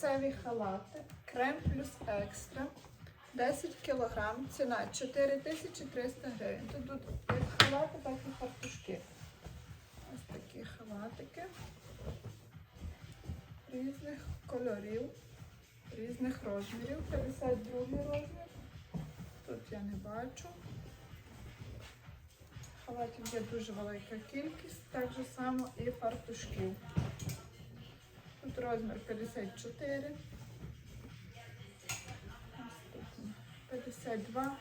Місцеві халати, крем плюс екстра, 10 кг, ціна 4300 гривень. Тут тут як халати, так і фартушки. Ось такі халатики різних кольорів, різних розмірів. 52 розмір. Тут я не бачу. Халатів є дуже велика кількість, так же само і фартушків. Тут розмір 54. Наступний 52.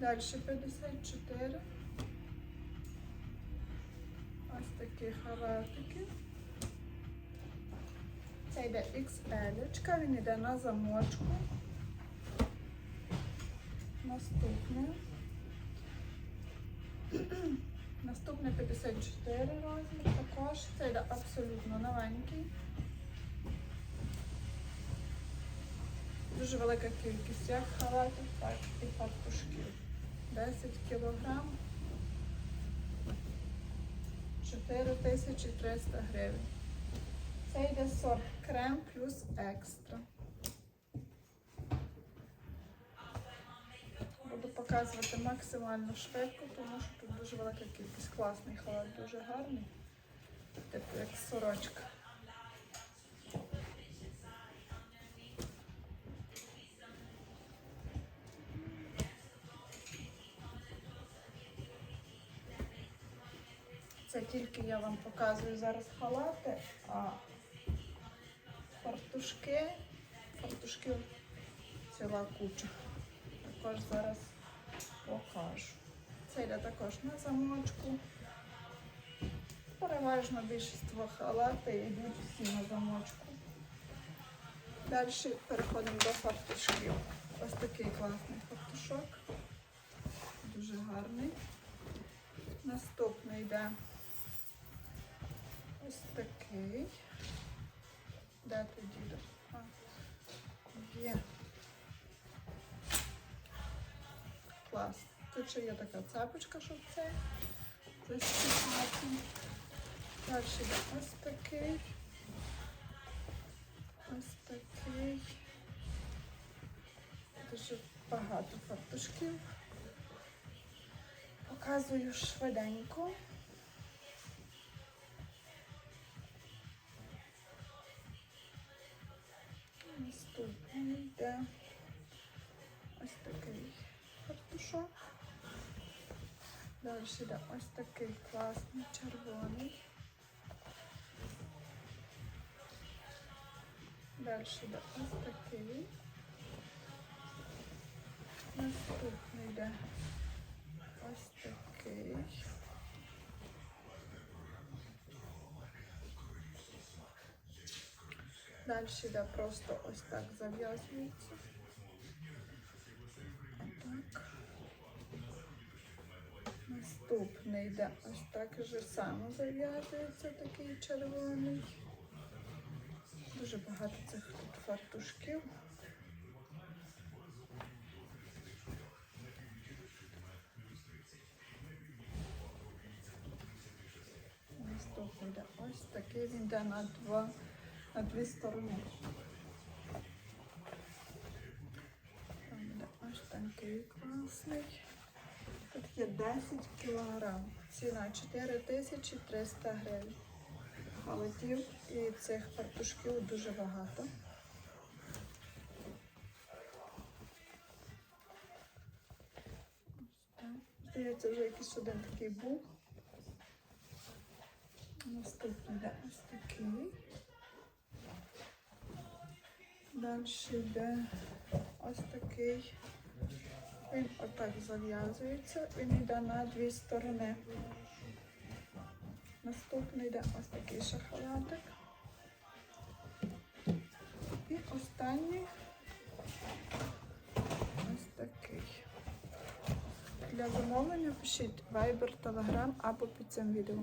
Далі 54. Ось такі халатики. Це йде XL, він йде на замочку. Наступне. Наступне 54 розмір також. Це йде абсолютно новенький. Дуже велика кількість як халатів, так і фартушків. 10 кг. 4300 гривень. Це йде сорт крем плюс екстра. Показувати максимально швидко, тому що тут дуже велика кількість. Класний халат, дуже гарний. Типу як сорочка. Це тільки я вам показую зараз халати, а фартушки, фартушків ціла куча. Також зараз покажу. Це йде також на замочку. Переважно більшість халати йдуть всі на замочку. Далі переходимо до фартушків. Ось такий класний фартушок. Дуже гарний. Наступний йде ось такий. Де тоді? Ще є така цепочка, щоб це застібати. Далі є ось такий. Ось такий. Дуже багато фартушків. Показую швиденько. Далі йде ось такий класний червоний. Далі йде ось такий. Наступний йде ось такий. Далі йде просто ось так зав'язується. Наступний йде ось так же само зав'язується, такий червоний. Дуже багато цих тут фартушків. Наступний йде ось такий, він йде на два, на дві сторони. Там йде ось такий класний. Є 10 кілограм. Ціна 4300 гривень. Халатів і цих фартушків дуже багато. Здається, вже якийсь один такий був. Наступний йде ось такий. Далі йде ось такий. Він отак зав'язується, він йде на дві сторони. Наступний йде ось такий шахалатик. І останній ось такий. Для замовлення пишіть Viber, Telegram або під цим відео.